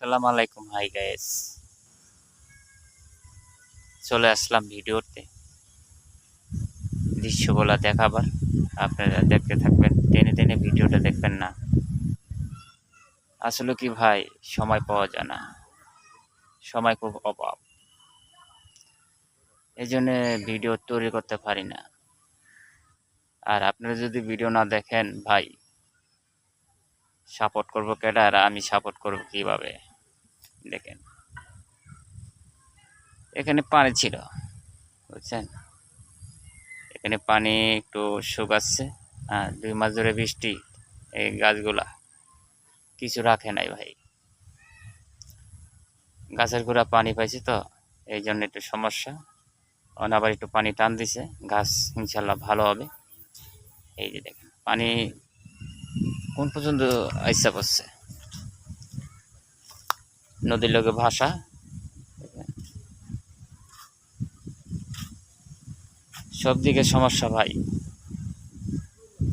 সালাম আলাইকুম hi guys চলে আসলাম ভিডিওতে। দৃশ্যগুলো দেখাবার। আপনারা দেখতে থাকবেন, টেনে টেনে ভিডিওটা দেখবেন না। আসলে কি ভাই, সময় পাওয়া যায় না। সময় খুব অভাব। এই জন্য ভিডিও তৈরি করতে পারি না। আর আপনারা যদি ভিডিও না দেখেন, ভাই সাপোর্ট করব কেডা? আর আমি সাপোর্ট করব কীভাবে? দেখেন। এখানে পানি ছিল, বুঝছেন? এখানে পানি একটু শুকাচ্ছে হ্যাঁ দুই মাস ধরে বৃষ্টি এই গাছগুলা। কিছু রাখে নাই ভাই। গাছের গোড়া পানি পাইছে তো, এই জন্য একটু সমস্যা। আবার একটু পানি টান দিছে, গাছ ইনশাল্লাহ ভালো হবে। এই যে দেখেন, পানি কোন পর্যন্ত আইসা করছে নদীর লোকে ভাষা। সব দিকে সমস্যা ভাই।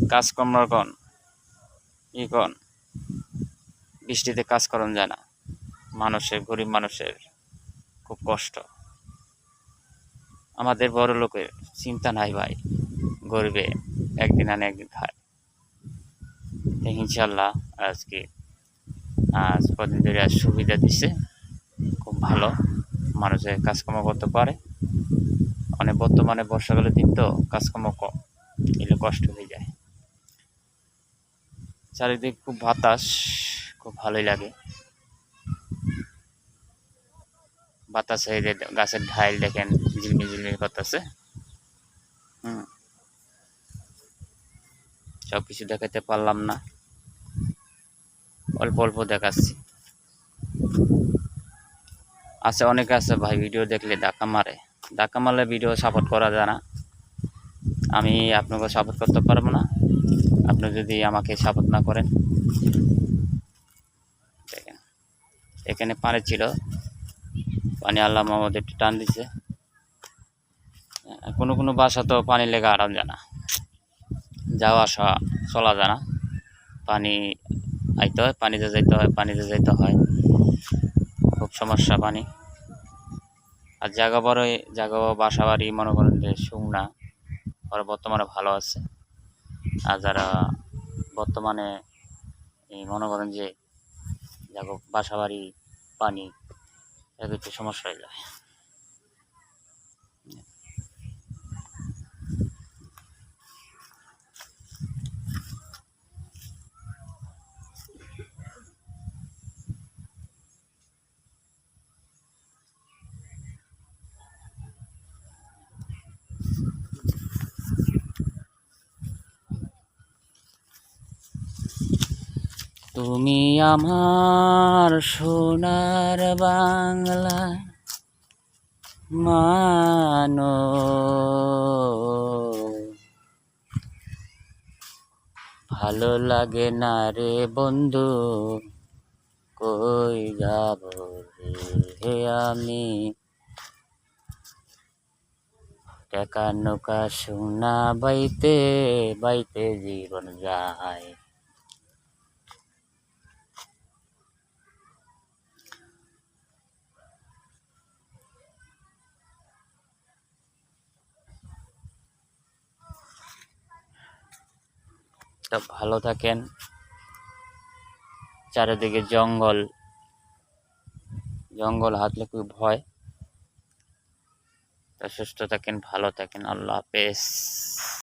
কাজ কম কন? ই কন? বৃষ্টিতে কাজ করন যায় না। মানুষের, গরিব মানুষের খুব কষ্ট। আমাদের বড় লোকের চিন্তা নাই ভাই। গরিবে একদিন আনে একদিন খায়। ইনশাল্লাহ আজকে আজ কদিন ধরে আজ সুবিধা দিছে। খুব ভালো। মানুষের কাজকর্ম করতে পারে। অনেক বর্তমানে বর্ষাকালের দিন তো কাজকর্ম কম, এলে কষ্ট হয়ে যায়। চারিদিক খুব বাতাস, খুব ভালোই লাগে। বাতাস হয়ে গাছের ঢাইল দেখেন, ঝিলমিল ঝিলমিল করতেছে। হুম। সব কিছু দেখাতে পারলাম না। অল্প অল্প দেখাচ্ছি। আছে, অনেকে আছে ভাই ভিডিও দেখলে ডাকা মারে। ডাকা মারলে ভিডিও সাপোর্ট করা যায় না। আমি আপনাকে সাপোর্ট করতে পারব না। আপনি যদি আমাকে সাপোর্ট না করেন। দেখেন, এখানে পানি ছিল। পানি আল্লাহ মোহাম্মদ একটু টান দিছে। কোনো কোনো বাসা তো পানি লেগে আরাম জানা যাওয়া, আসা, চলা যায় না। পানি আইতে হয়, পানিতে যাইতে হয়, পানিতে যাইতে হয়। খুব সমস্যা পানি। আর জায়গা বড় জায়গা বাসা বাড়ি মনে করেন যে শুকনা ওরা বর্তমানে ভালো আছে। আর যারা বর্তমানে মনে করেন যে জায়গা বাসা বাড়ি পানি একটু সমস্যা হয়ে যায়। তুমি আমার সোনার বাংলা মানো। ভালো লাগে না রে বন্ধু, কই যাব রে আমি? টাকা নৌকা সোনা বাইতে বাইতে জীবন যায়। তা ভালো থাকেন। চারিদিকে জঙ্গল। জঙ্গল হাতলে খুব ভয়। তা সুস্থ থাকেন, ভালো থাকেন। আল্লাহ হাফেজ।